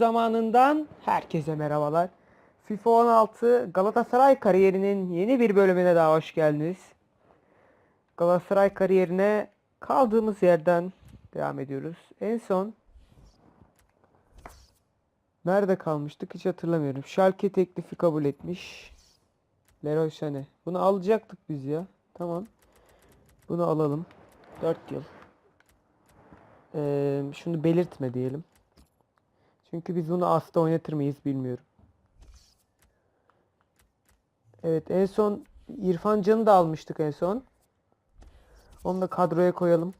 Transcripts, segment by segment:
zamanından herkese merhabalar. FIFA 16 Galatasaray kariyerinin yeni bir bölümüne daha hoş geldiniz. Galatasaray kariyerine kaldığımız yerden devam ediyoruz. En son nerede kalmıştık hiç hatırlamıyorum. Schalke teklifi kabul etmiş. Leroy Sané. Bunu alacaktık biz ya. Tamam. Bunu alalım. 4 yıl. Ee, şunu belirtme diyelim. Çünkü biz bunu asla oynatır mıyız bilmiyorum. Evet en son İrfan Can'ı da almıştık en son. Onu da kadroya koyalım.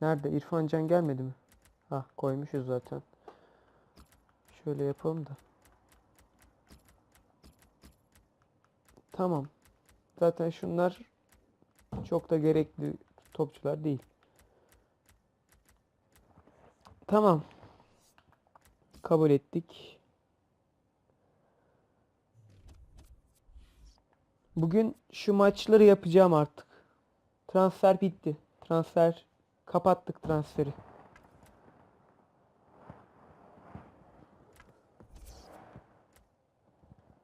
Nerede? İrfan Can gelmedi mi? Ha koymuşuz zaten. Şöyle yapalım da. Tamam. Zaten şunlar çok da gerekli topçular değil. Tamam. Kabul ettik. Bugün şu maçları yapacağım artık. Transfer bitti. Transfer kapattık transferi.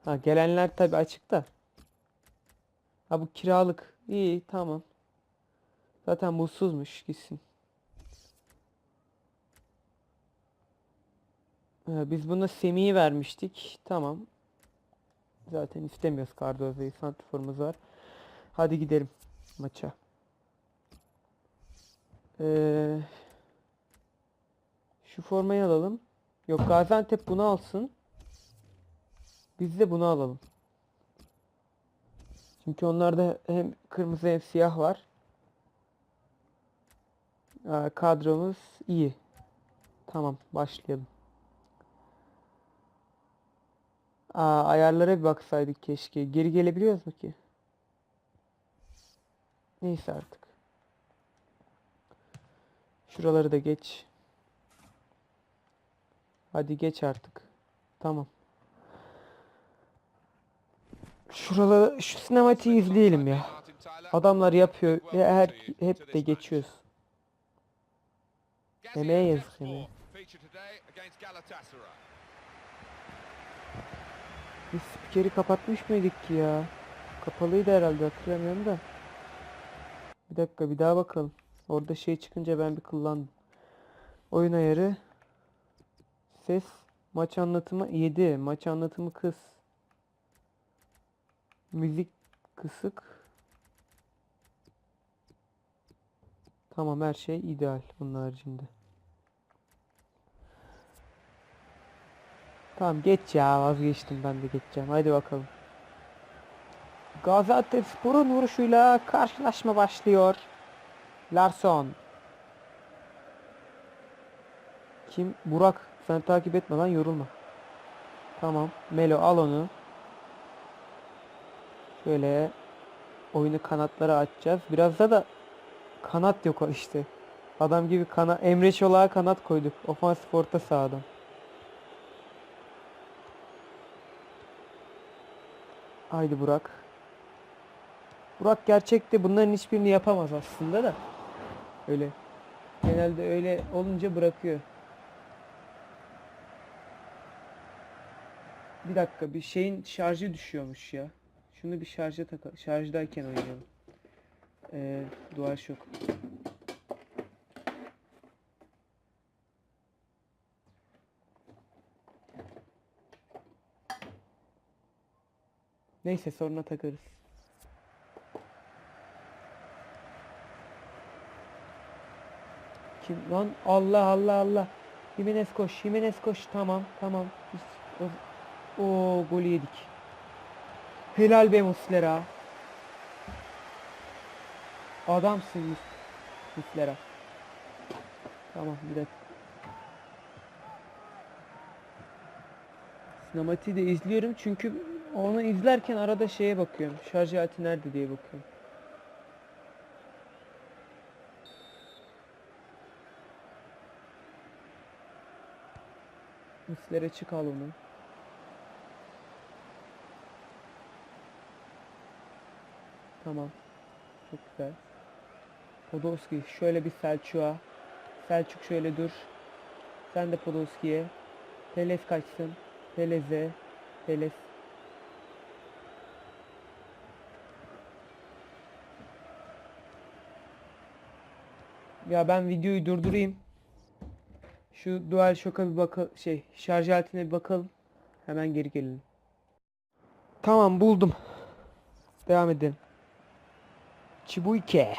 Ha gelenler tabi açıkta. Ha bu kiralık. İyi tamam. Zaten mutsuzmuş gitsin. Ee, Biz buna Semih'i vermiştik. Tamam. Zaten istemiyoruz Cardoza'yı. Santifor'umuz var. Hadi gidelim maça. Ee, şu formayı alalım. Yok Gaziantep bunu alsın. Biz de bunu alalım. Çünkü onlarda hem kırmızı hem siyah var. Ee, kadromuz iyi. Tamam başlayalım. Aa, ayarlara bir baksaydık keşke. Geri gelebiliyoruz mu ki? Neyse artık. Şuraları da geç. Hadi geç artık. Tamam. Şuraları, şu sinematiği izleyelim ya. Adamlar yapıyor ve her hep de geçiyoruz. Emeğe yazık emeğe. Biz spikeri kapatmış mıydık ki ya? Kapalıydı herhalde hatırlamıyorum da. Bir dakika bir daha bakalım. Orada şey çıkınca ben bir kullandım. Oyun ayarı. Ses. Maç anlatımı 7. Maç anlatımı kıs. Müzik kısık. Tamam her şey ideal bunun haricinde. Tamam geç ya vazgeçtim ben de geçeceğim. Haydi bakalım. Gaziantepspor'un vuruşuyla karşılaşma başlıyor. Larson. Kim? Burak. Sen takip etme lan yorulma. Tamam. Melo al onu. Şöyle oyunu kanatlara açacağız. Biraz da da kanat yok işte. Adam gibi kana Emre Çolak'a kanat koyduk. Ofansif orta sahadan. Haydi Burak. Burak gerçekte bunların hiçbirini yapamaz aslında da. Öyle. Genelde öyle olunca bırakıyor. Bir dakika bir şeyin şarjı düşüyormuş ya. Şunu bir şarja tak şarjdayken oynayalım. Ee, DualShock. Neyse sonra takarız. Kim lan? Allah Allah Allah. Jimenez koş, Jimenez koş. Tamam, tamam. O, golü yedik. Helal be Muslera. Adamsın Mus Muslera. Tamam bir dakika. Sinematiği de izliyorum çünkü onu izlerken arada şeye bakıyorum. Şarj aleti nerede diye bakıyorum. Mislere çık al onu. Tamam. Çok güzel. Podolski şöyle bir Selçuk'a. Selçuk şöyle dur. Sen de Podolski'ye. Teles kaçsın. Teleze. Teles. Ya ben videoyu durdurayım. Şu Dual Shock'a bir bakalım. Şey şarj aletine bir bakalım. Hemen geri gelelim. Tamam buldum. Devam edelim. Chibuike.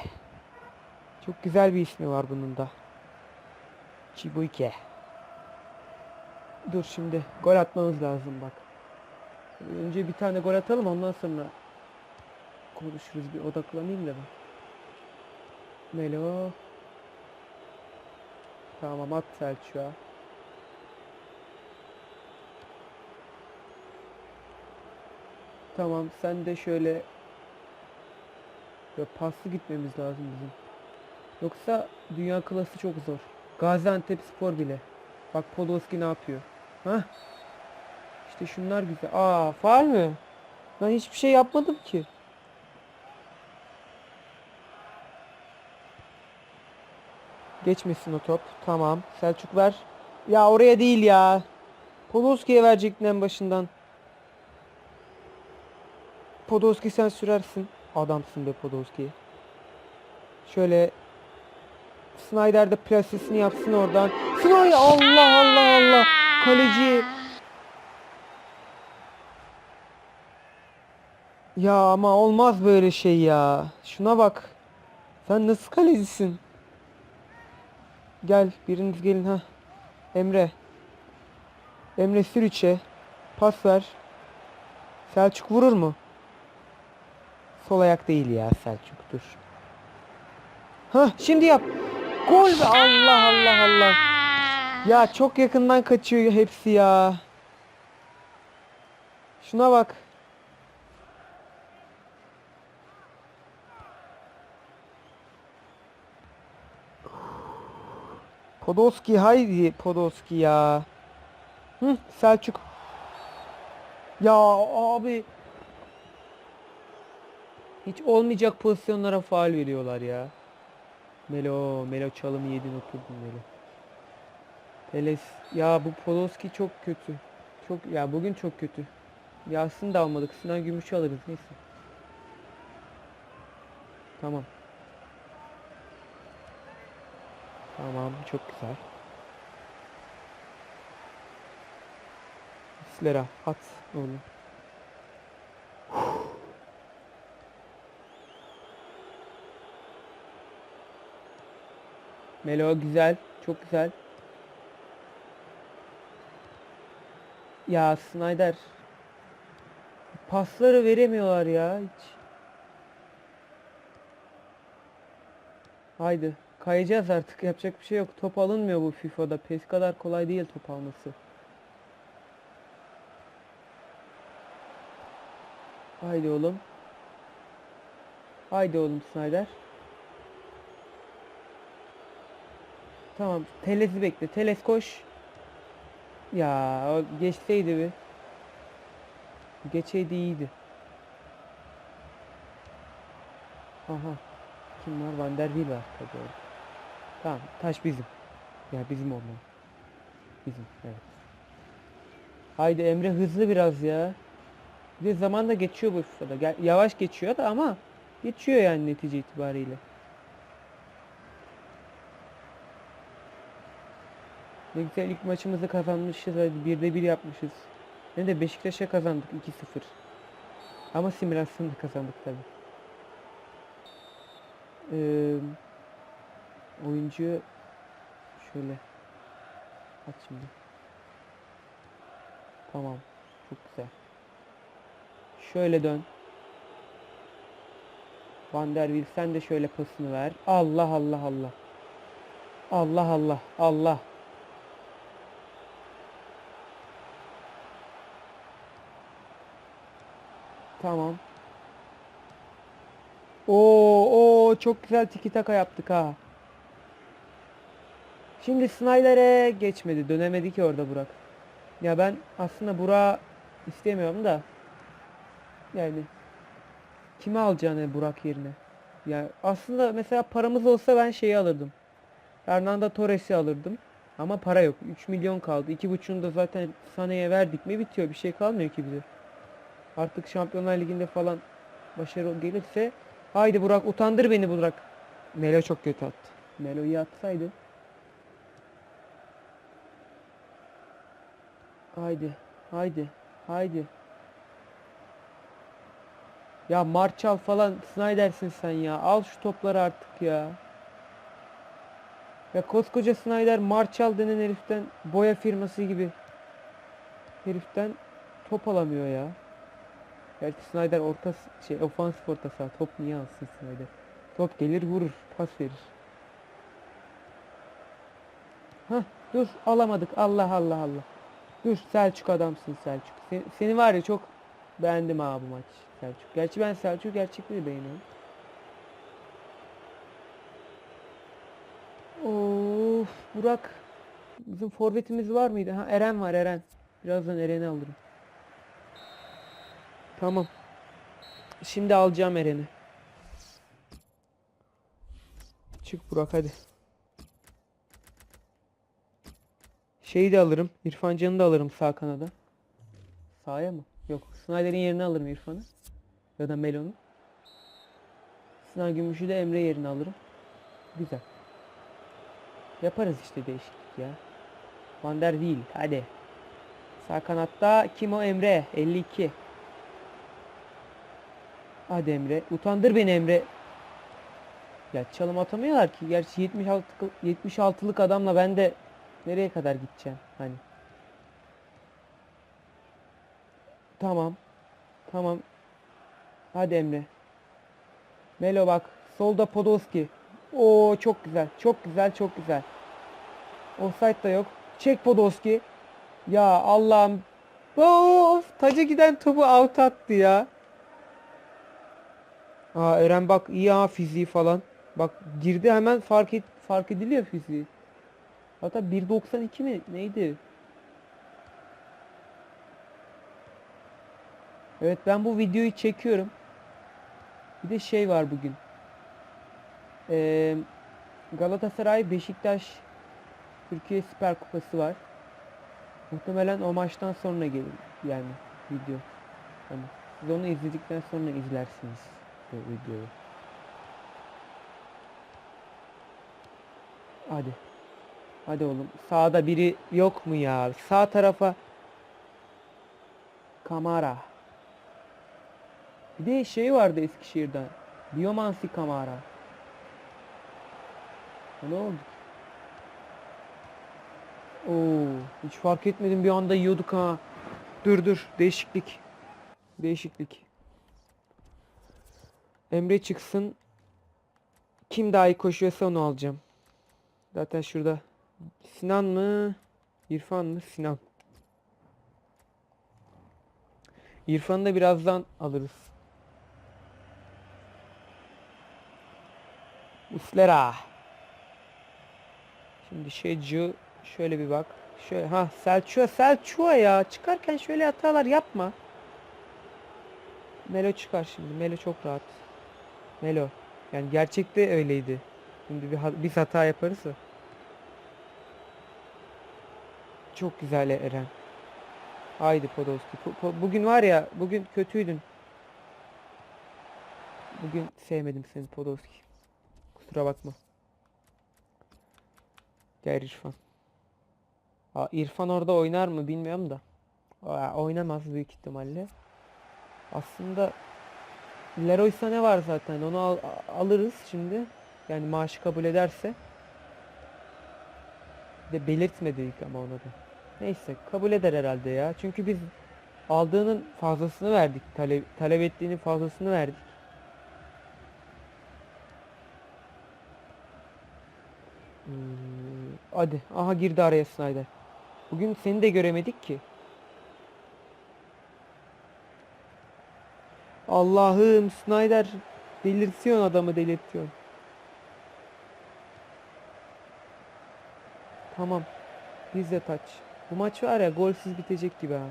Çok güzel bir ismi var bunun da. Chibuike. Dur şimdi gol atmamız lazım bak. Önce bir tane gol atalım ondan sonra konuşuruz bir odaklanayım da ben. Melo. Tamam at Selçuk'a. Tamam sen de şöyle Böyle paslı gitmemiz lazım bizim. Yoksa dünya klası çok zor. Gaziantep Spor bile. Bak Podolski ne yapıyor. Hah. İşte şunlar güzel. Aa faal mi? Ben hiçbir şey yapmadım ki. Geçmesin o top. Tamam. Selçuk ver. Ya oraya değil ya. Podolski'ye verecektin en başından. Podolski sen sürersin. Adamsın be Podolski. Şöyle Snyder de plasesini yapsın oradan. Snyder Allah Allah Allah. Kaleci. Ya ama olmaz böyle şey ya. Şuna bak. Sen nasıl kalecisin? Gel biriniz gelin ha. Emre. Emre sür içe. Pas ver. Selçuk vurur mu? Sol ayak değil ya Selçuk dur. Hah şimdi yap. Gol be Allah Allah Allah. Ya çok yakından kaçıyor hepsi ya. Şuna bak. Podolski haydi Podolski ya. Hı, Selçuk. Ya abi. Hiç olmayacak pozisyonlara faal veriyorlar ya. Melo, Melo çalımı yedin oturdun Melo. Teles, ya bu Podolski çok kötü. Çok ya bugün çok kötü. Yasin de almadık. Sinan Gümüş'ü alırız neyse. Tamam. Tamam çok güzel. Slera at onu. Melo güzel. Çok güzel. Ya Snyder. Pasları veremiyorlar ya hiç. Haydi. Kayacağız artık. Yapacak bir şey yok. Top alınmıyor bu FIFA'da. PES kadar kolay değil top alması. Haydi oğlum. Haydi oğlum Snyder. Tamam. Teles'i bekle. Teles koş. Ya o geçseydi bir. Geçeydi iyiydi. Aha. Kim var? Van der Wiel var tabii. Tamam. Taş bizim. Ya bizim olmalı. Bizim. Evet. Haydi Emre hızlı biraz ya. Bir de zaman da geçiyor bu. Gel- Yavaş geçiyor da ama geçiyor yani netice itibariyle. Ne güzel ilk maçımızı kazanmışız. Hadi birde bir yapmışız. Ne de Beşiktaş'a kazandık 2-0. Ama simülasyonda kazandık tabi. Ee, oyuncu şöyle aç şimdi. Tamam. Çok güzel. Şöyle dön. Van der Wiel sen de şöyle pasını ver. Allah Allah Allah. Allah Allah Allah. Tamam. Oo, oo çok güzel tiki taka yaptık ha. Şimdi Snyder'e geçmedi. Dönemedi ki orada Burak. Ya ben aslında Burak'ı istemiyorum da. Yani kimi alacağını Burak yerine. Ya aslında mesela paramız olsa ben şeyi alırdım. Fernando Torres'i alırdım. Ama para yok. 3 milyon kaldı. 2,5'unu da zaten Sané'ye verdik mi bitiyor. Bir şey kalmıyor ki bize. Artık Şampiyonlar Ligi'nde falan başarı gelirse haydi Burak utandır beni Burak. Melo çok kötü attı. Melo iyi atsaydı. Haydi. Haydi. Haydi. Ya Marçal falan Snyder'sin sen ya. Al şu topları artık ya. Ya koskoca Snyder Marçal denen heriften boya firması gibi heriften top alamıyor ya. Gerçi Snyder orta şey ofansif orta saha. Top niye alsın Snyder? Top gelir vurur, pas verir. Hah dur alamadık. Allah Allah Allah. Dur Selçuk adamsın Selçuk. Seni, seni var ya çok beğendim ha bu maç Selçuk. Gerçi ben Selçuk'u gerçekten de beğeniyorum. Of Burak. Bizim forvetimiz var mıydı? Ha Eren var Eren. Birazdan Eren'i alırım. Tamam. Şimdi alacağım Eren'i. Çık Burak hadi. Şeyi de alırım. İrfan Can'ı da alırım sağ kanada. Sağa mı? Yok. Snyder'in yerine alırım İrfan'ı. Ya da Melo'nu. Sinan Gümüş'ü de Emre yerine alırım. Güzel. Yaparız işte değişiklik ya. Vander değil. Hadi. Sağ kanatta kim o Emre? 52. Hadi Emre. Utandır beni Emre. Ya çalım atamıyorlar ki. Gerçi 76 76'lık adamla ben de nereye kadar gideceğim hani. Tamam. Tamam. Hadi Emre. Melo bak. Solda Podolski. Oo çok güzel. Çok güzel. Çok güzel. Offside da yok. Çek Podolski. Ya Allah'ım. Of. Taca giden topu out attı ya. Aa Eren bak iyi ha fiziği falan. Bak girdi hemen fark et, fark ediliyor fiziği. Hatta 1.92 mi neydi? Evet ben bu videoyu çekiyorum. Bir de şey var bugün. Ee, Galatasaray Beşiktaş Türkiye Süper Kupası var. Muhtemelen o maçtan sonra gelir yani video. Hani siz onu izledikten sonra izlersiniz bu videoyu. Hadi. Hadi oğlum. Sağda biri yok mu ya? Sağ tarafa Kamara. Bir de şey vardı Eskişehir'de. Biomansi Kamara. Ne oldu? Oo, hiç fark etmedim bir anda yiyorduk ha. Dur dur, değişiklik. Değişiklik. Emre çıksın. Kim daha iyi koşuyorsa onu alacağım. Zaten şurada. Sinan mı? İrfan mı? Sinan. İrfan'ı da birazdan alırız. Uslera. Şimdi şeycu şöyle bir bak. Şöyle ha Selçuk'a Selçuk'a ya çıkarken şöyle hatalar yapma. Melo çıkar şimdi. Melo çok rahat. Melo. Yani gerçekte öyleydi. Şimdi bir biz hata yaparız da. Çok güzel Eren. Haydi Podolski. Po- po- bugün var ya, bugün kötüydün. Bugün sevmedim seni Podolski. Kusura bakma. Gel İrfan. Aa, İrfan orada oynar mı bilmiyorum da. Aa, oynamaz büyük ihtimalle. Aslında Leroy Sané var zaten. Onu al- alırız şimdi. Yani maaşı kabul ederse. Bir de belirtmedik ama ona da. Neyse kabul eder herhalde ya. Çünkü biz aldığının fazlasını verdik. Talep, talep ettiğinin fazlasını verdik. Hmm, hadi. Aha girdi araya Snyder. Bugün seni de göremedik ki. Allah'ım Snyder delirtiyorsun adamı delirtiyorsun. Tamam. Biz de taç. Bu maç var ya golsüz bitecek gibi ha.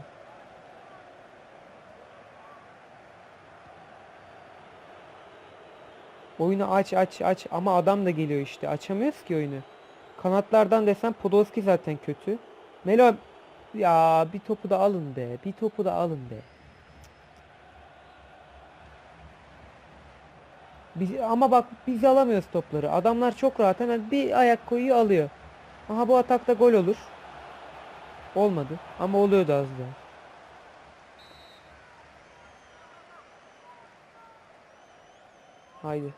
Oyunu aç aç aç ama adam da geliyor işte. Açamıyoruz ki oyunu. Kanatlardan desen Podolski zaten kötü. Melo ya bir topu da alın be. Bir topu da alın be. Biz, ama bak biz alamıyoruz topları. Adamlar çok rahat hemen bir ayak koyuyor alıyor. Aha bu atakta gol olur. Olmadı ama oluyordu az daha. Haydi.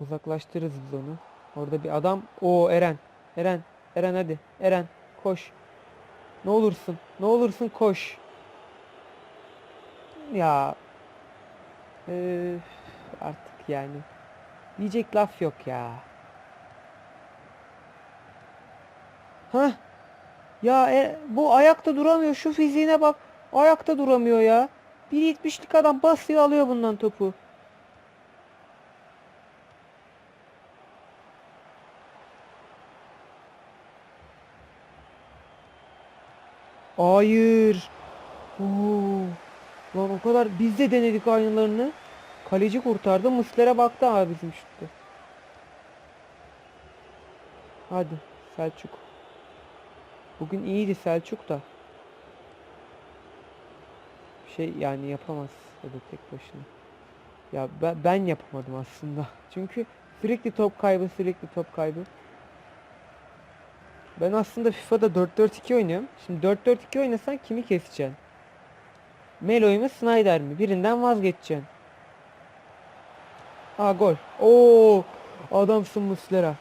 Uzaklaştırırız biz onu. Orada bir adam. O Eren. Eren. Eren hadi. Eren koş. Ne olursun. Ne olursun koş. Ya. Öf, artık yani. Diyecek laf yok ya. Hah. Ya e, bu ayakta duramıyor. Şu fiziğine bak. Ayakta duramıyor ya. 1.70'lik adam basıyor alıyor bundan topu. Hayır. Oo. Lan o kadar biz de denedik aynılarını. Kaleci kurtardı. Muslera baktı abi bizim şutta. Hadi Selçuk. Bugün iyiydi Selçuk da. Şey yani yapamaz o da tek başına. Ya ben, ben yapamadım aslında. Çünkü sürekli top kaybı sürekli top kaybı. Ben aslında FIFA'da 4-4-2 oynuyorum. Şimdi 4-4-2 oynasan kimi keseceksin? Melo'yu mu Snyder mi? Birinden vazgeçeceksin. Aa gol. Oo adamsın Muslera.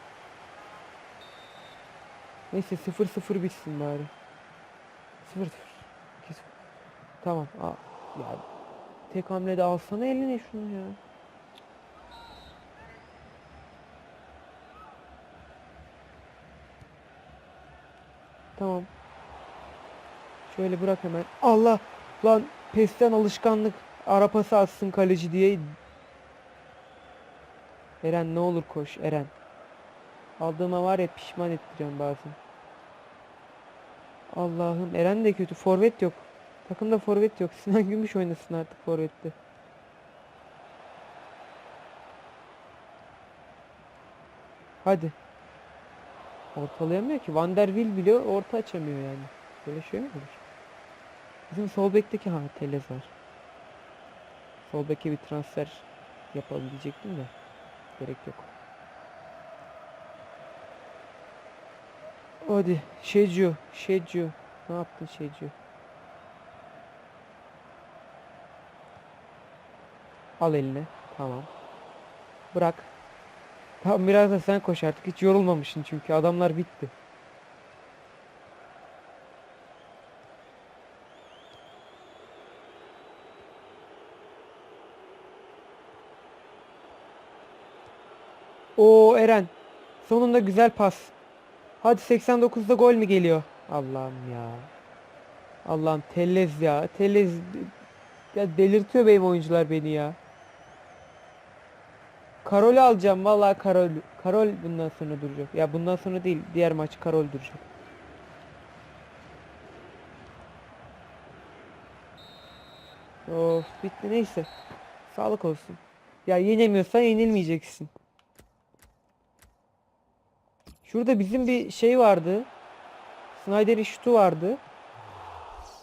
Neyse 0-0 bitsin bari. 0-0. 2-0. Tamam. Aa, ya tek hamlede alsana eline şunu ya. Tamam. Şöyle bırak hemen. Allah! Lan pesten alışkanlık. Arapası atsın kaleci diye. Eren ne olur koş Eren. Aldığıma var ya pişman ettiriyorum bazen. Allah'ım Eren de kötü. Forvet yok. Takımda forvet yok. Sinan Gümüş oynasın artık forvette. Hadi. Ortalayamıyor ki. Van der Wiel bile orta açamıyor yani. Böyle şey mi olur? Bizim sol bekteki ha Tellez var. Sol beke bir transfer yapabilecektim de gerek yok. Hadi Şecu, Şecu. Ne yaptın Şecu? Al eline. Tamam. Bırak. Tamam biraz da sen koş artık. Hiç yorulmamışsın çünkü adamlar bitti. Oo Eren. Sonunda güzel pas. Hadi 89'da gol mü geliyor? Allah'ım ya. Allah'ım Tellez ya. Tellez ya delirtiyor benim oyuncular beni ya. Karol alacağım vallahi Karol. Karol bundan sonra duracak. Ya bundan sonra değil. Diğer maç Karol duracak. Of bitti neyse. Sağlık olsun. Ya yenemiyorsan yenilmeyeceksin. Şurada bizim bir şey vardı. Snyder'in şutu vardı.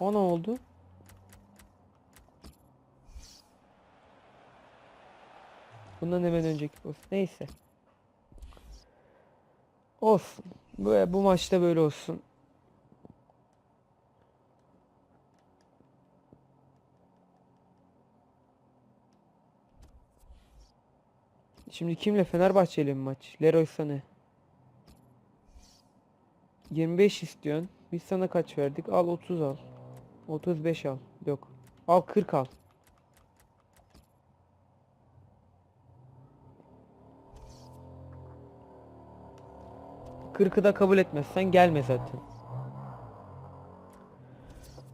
O ne oldu? Bundan hemen önceki post. Neyse. Olsun. Böyle, bu maçta böyle olsun. Şimdi kimle Fenerbahçe'yle mi maç? Leroy Sané. 25 istiyorsun. Biz sana kaç verdik? Al 30 al. 35 al. Yok. Al 40 al. Kırkı da kabul etmezsen gelme zaten.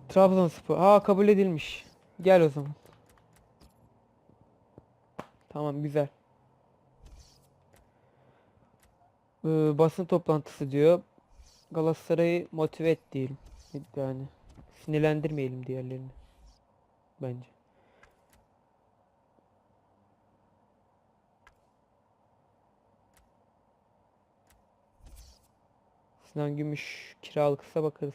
Trabzonspor. Aa kabul edilmiş. Gel o zaman. Tamam güzel. Ee, basın toplantısı diyor. Galatasaray'ı motive et diyelim. Yani sinirlendirmeyelim diğerlerini. Bence. Sinan Gümüş kiralıksa bakarız.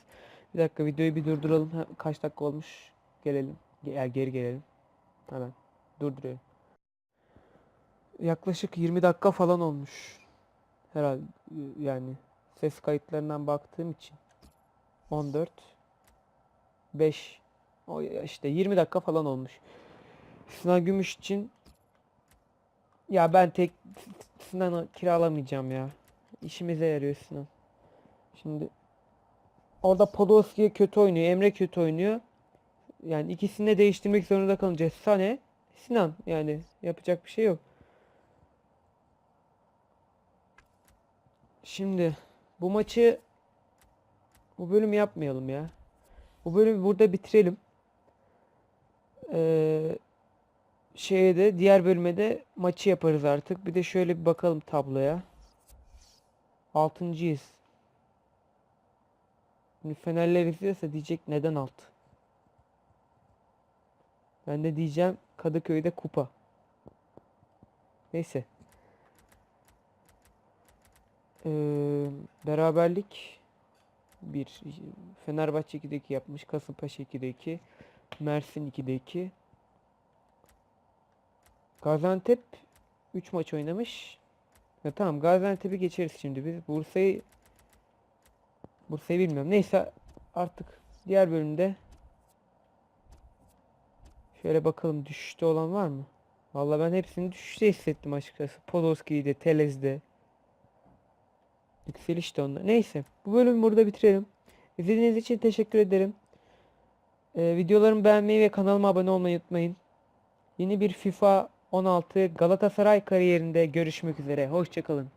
Bir dakika videoyu bir durduralım. Ha, kaç dakika olmuş? Gelelim. Ge- geri gelelim. Hemen durduruyorum. Yaklaşık 20 dakika falan olmuş. Herhalde yani ses kayıtlarından baktığım için 14 5 o işte 20 dakika falan olmuş. Sinan Gümüş için ya ben tek Sinan'ı kiralamayacağım ya. İşimize yarıyor Sinan. Şimdi orada Podolski kötü oynuyor, Emre kötü oynuyor. Yani ikisini de değiştirmek zorunda kalacağız. Sane, Sinan yani yapacak bir şey yok. Şimdi bu maçı bu bölüm yapmayalım ya. Bu bölümü burada bitirelim. Ee, şeye de diğer bölüme de maçı yaparız artık. Bir de şöyle bir bakalım tabloya. Altıncıyız. Şimdi Fenerler izliyorsa diyecek neden alt? Ben de diyeceğim Kadıköy'de kupa. Neyse. Ee, beraberlik 1. Fenerbahçe 2'de 2 yapmış. Kasımpaşa 2'de 2. Mersin 2'de 2. Gaziantep 3 maç oynamış. Ya tamam Gaziantep'i geçeriz şimdi biz. Bursa'yı Bursa'yı bilmiyorum. Neyse artık diğer bölümde şöyle bakalım düşüşte olan var mı? Vallahi ben hepsini düşüşte hissettim açıkçası. Podolski'de, Telez'de. Yükseliş de onda. Neyse. Bu bölümü burada bitirelim. İzlediğiniz için teşekkür ederim. Ee, videolarımı beğenmeyi ve kanalıma abone olmayı unutmayın. Yeni bir FIFA 16 Galatasaray kariyerinde görüşmek üzere. Hoşçakalın.